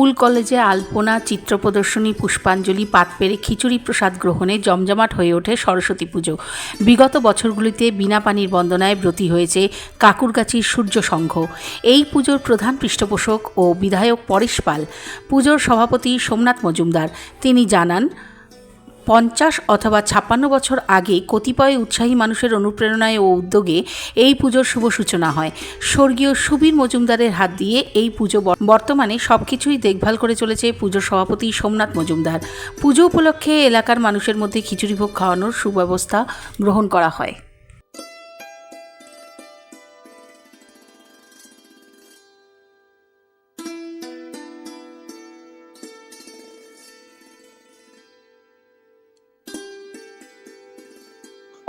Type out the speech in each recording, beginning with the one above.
School কলেজে আলপনা চিত্র প্রদর্শনী পুষ্পাঞ্জলি পাত পেরে খিচুড়ি প্রসাদ গ্রহণে জমজমাট হয়ে ওঠে সরস্বতী পুজো। বিগত বছরগুলিতে বিনা পানির বন্দনায় ব্রতী হয়েছে কাকুরগাছির সূর্য সংঘ। এই পুজোর প্রধান পৃষ্ঠপোষক ও বিধায়ক পরেশ পাল। পুজোর সভাপতি সোমনাথ মজুমদার। তিনি জানান পঞ্চাশ অথবা ছাপ্পান্ন বছর আগে কতিপয় উৎসাহী মানুষের অনুপ্রেরণায় ও উদ্যোগে এই পুজোর শুভ সূচনা হয়। স্বর্গীয় সুবীর মজুমদারের হাত দিয়ে এই পুজো বর্তমানে সব কিছুই দেখভাল করে চলেছে পুজোর সভাপতি সোমনাথ মজুমদার। পুজো উপলক্ষে এলাকার মানুষের মধ্যে খিচুড়ি ভোগ খাওয়ানোর সুব্যবস্থা গ্রহণ করা হয়।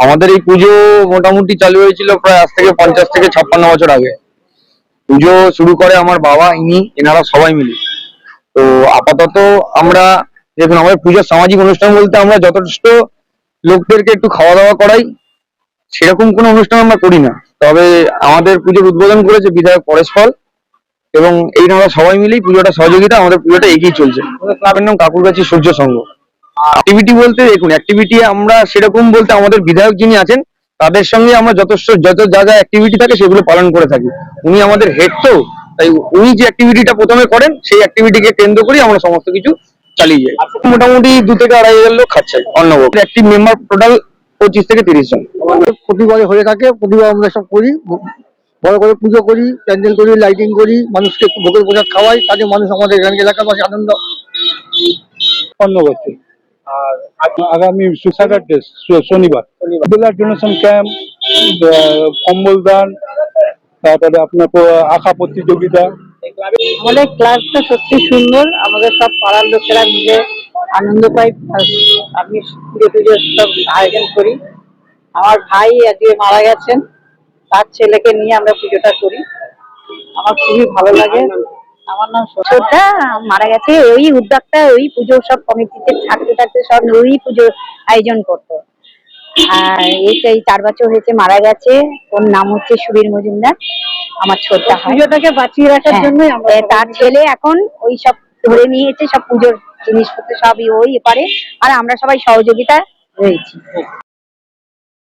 আমাদের এই পুজো মোটামুটি চালু হয়েছিল প্রায় আজ থেকে পঞ্চাশ থেকে ছাপ্পান্ন বছর আগে। পুজো শুরু করে আমার বাবা, ইনি, এনারা সবাই মিলে। তো আপাতত আমরা, দেখুন, আমাদের পুজোর সামাজিক অনুষ্ঠান বলতে আমরা যথেষ্ট লোকদেরকে একটু খাওয়া দাওয়া করাই। সেরকম কোনো অনুষ্ঠান আমরা করি না। তবে আমাদের পুজোর উদ্বোধন করেছে বিধায়ক পরেশ পাল এবং এই আমরা সবাই মিলেই পুজোটা সহযোগিতা, আমাদের পুজোটা এগিয়ে চলছে। ক্লাবের নাম কাকুরগাছি সূর্য সংঘ। অ্যাক্টিভিটি বলতে দেখুন অ্যাক্টিভিটি আমরা সেরকম বলতে আমাদের বিধায়ক যিনি আছেন তাদের সঙ্গে আমরা যথেষ্ট যত যা যা অ্যাক্টিভিটি থাকে সেগুলো পালন করে থাকি। উনি আমাদের হেড তো তাই উনি যে অ্যাক্টিভিটিটা প্রথমে করেন সেই অ্যাক্টিভিটিকে কেন্দ্র করে আমরা সমস্ত কিছু চালিয়ে যাই। মোটামুটি দু থেকে আড়াই হাজার লোক খাচ্ছে। অন্নভোগ। অ্যাক্টিভ মেম্বার টোটাল পঁচিশ থেকে তিরিশ জন। প্রতিবারে হয়ে থাকে প্রতিবার আমরা সব করি বড় করে পুজো করি প্যান্ডেল করি লাইটিং করি মানুষকে একটু ভোগের প্রসাদ খাওয়াই তাতে মানুষ আমাদের এখানে এলাকাবাসী আনন্দ। বছর আর আগামী স্যাটারডে শনিবার। ব্লাড ডোনেশন ক্যাম্প কম্বল দান তারপরে আপনার আঁকা প্রতিযোগিতা। আমাদের ক্লাসটা সত্যি সুন্দর আমাদের সব পাড়ার লোকেরা মিলে আনন্দ পাই আমি পুজো টুজো সব আয়োজন করি। আমার ভাই আজকে মারা গেছেন তার ছেলেকে নিয়ে আমরা পুজোটা করি। আমার খুবই ভালো লাগে। আমার নাম শ্রদ্ধা মারা গেছে ওই উদ্যোক্তা ওই পুজো সব কমিটিতে থাকতে থাকতে সব ওই পুজো আয়োজন করতো। আর এই চার বছর হয়েছে মারা গেছে ওর নাম হচ্ছে সুবীর মজুমদার আমার শ্রদ্ধা পুজোটাকে বাঁচিয়ে রাখার হ্যাঁ, সবাই তার ছেলে এখন ওই সব ধরে নিয়েছে সব পুজোর জিনিসপত্র সবই ওই পারে আর আমরা সবাই সহযোগিতা রয়েছি।